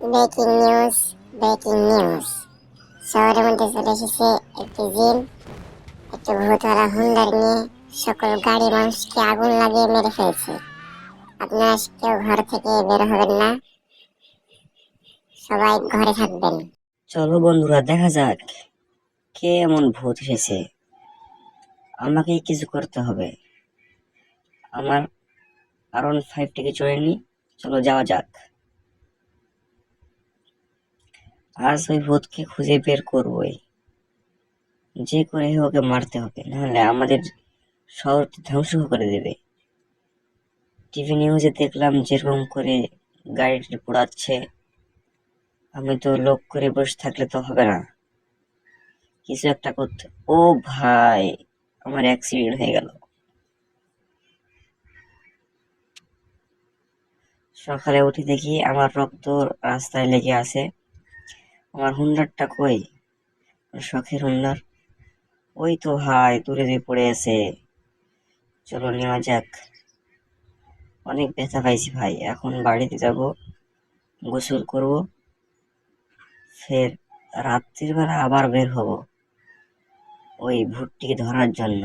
Breaking news breaking news শহরের মধ্যে চলে এসেছে একটি জিন, একটি ভূতওয়ালা হুন্ডার নিয়ে সকল গাড়ি মানুষকে আগুন লাগিয়ে মেরে ফেলছে। আপনারা কেউ ঘর থেকে বের হবেন না। সবাই ঘরে থাকবেন। চলো বন্ধুরা, দেখা যাক কে এমন ভূত এসেছে। আমাকেই কিছু করতে হবে। আমার আরন ফাইভটিকে চড়ে নি চলো যাওয়া যাক। আজ ওই ভূতকে খুঁজে বের করবই। যে করে ওকে মারতে হবে, নাহলে আমাদের শহরটি ধ্বংস করে দেবে। টিভি নিউজে দেখলাম যেরকম করে গাড়িটি পোড়াচ্ছে, আমি তো লোক করে বসে থাকলে তো হবে না। কিছু একটা করতে, ও ভাই, আমার অ্যাক্সিডেন্ট হয়ে গেল। সকালে উঠে দেখি আমার রক্ত রাস্তায় লেগে আছে। আমার হুন্ডারটা কই? শখের হুন্ডার। ওই তো ভাই, দূরে দিয়ে পড়ে আছে। চলো নেওয়া যাক। অনেক ব্যথা পাইছি ভাই, এখন বাড়িতে যাব, গোসল করব, ফের রাত্রির বেলা আবার বের হব ওই ভুটটিকে ধরার জন্য।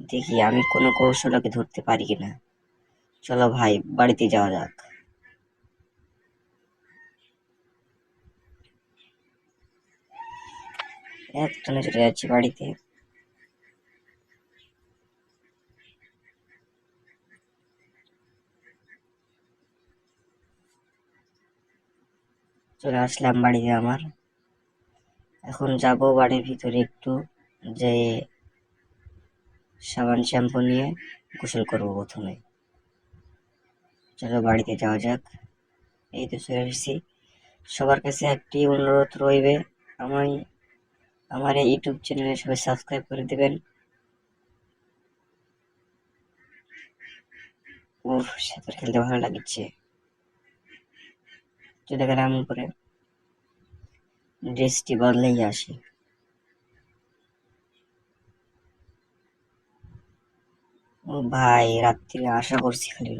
দেখি আমি কোনো কৌশলকে ধরতে পারি কিনা। চলো ভাই, বাড়িতে যাওয়া যাক। একটানে চলে যাচ্ছি বাড়িতে। চলে আসলাম বাড়িতে আমার। এখন যাব বাড়ির ভিতরে একটু, যে সাবান, শ্যাম্পু নিয়ে গোসল করব প্রথমে। চলো বাড়িতে যাওয়া যাক। এই তো চলে এসেছি। সবার কাছে একটি অনুরোধ রইবে, আমায় আমার এই ইউটিউব চ্যানেলে সবাই সাবস্ক্রাইব করে দেবেন। উফ, সাঁতার খেলতে ভালো লাগছে। চলে গেলাম উপরে ড্রেসটি বদলেই আসি। ও ভাই রাত্রি আশা করছি খালি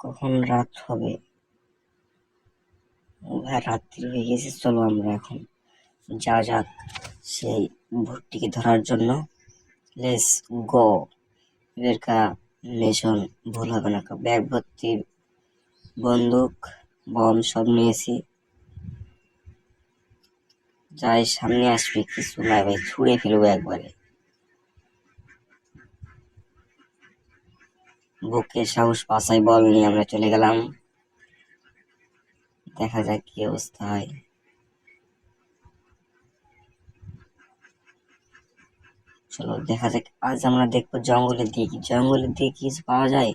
কখন রাত হবে? ও ভাই, রাত্রি হয়ে গেছে, চলো আমরা এখন। যা যাক সেই ভুটটিকে ধরার জন্য লেস গো। এদেরকা মিশন ভুল হবে না। ব্যাগ ভর্তি বন্দুক, বম সব নিয়েছি। যাই, সামনে আসবে। কিছু নাই ভাই, ছুঁড়ে ফেলব একবারে। বুকে সাহস পাশাই বল নিয়ে আমরা চলে গেলাম। দেখা যাক কি অবস্থা হয়। চলো, দেখা যাক, আজ আমরা দেখব জঙ্গলের দিকে জঙ্গলের দিকে কিছু পাওয়া যায়?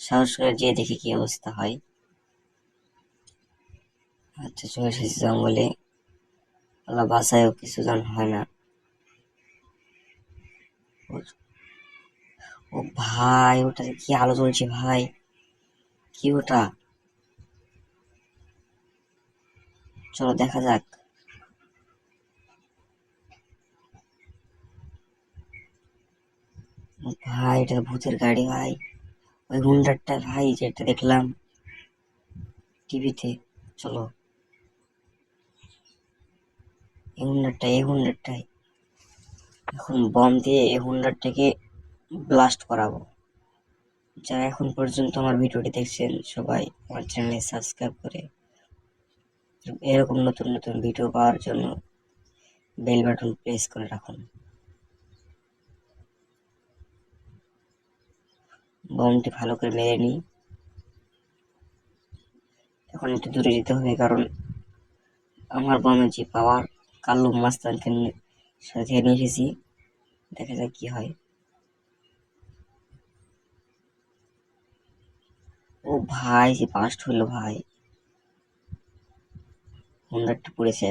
সাহস করে যেয়ে দেখি কি অবস্থা হয়। আচ্ছা চলে এসেছি জঙ্গলে। আল্লাহ বাসায়ও কিছু জন হয় না। ও- ভাই ওটাতে কি আলো চলছে ভাই? কি ওটা? চলো, দেখা যাক। ভাই, এটা ভূতের গাড়ি ভাই। ওই হুন্ডারটা ভাই যেটা দেখলাম টিভিতে। চলো। এই হুন্ডারটা এই হুন্ডারটাই। এখন বম দিয়ে এই হুন্ডারটাকে ব্লাস্ট করাবো। যারা এখন পর্যন্ত আমার ভিডিওটি দেখছেন, সবাই আমার চ্যানেলে সাবস্ক্রাইব করে এরকম নতুন নতুন ভিডিও পাওয়ার জন্য বেল বাটন প্রেস করে রাখুন। বমটি ভালো করে মেরে নিই। এখন একটু দূরে যেতে হবে, কারণ আমার বমে যে পাওয়ার কাল্লু মাস্তানকে সাথে নিয়ে এসেছি। দেখা যাক কি হয়। ও ভাই, যে পাস্ট হলো ভাই। হুন্ডারটা পড়েছে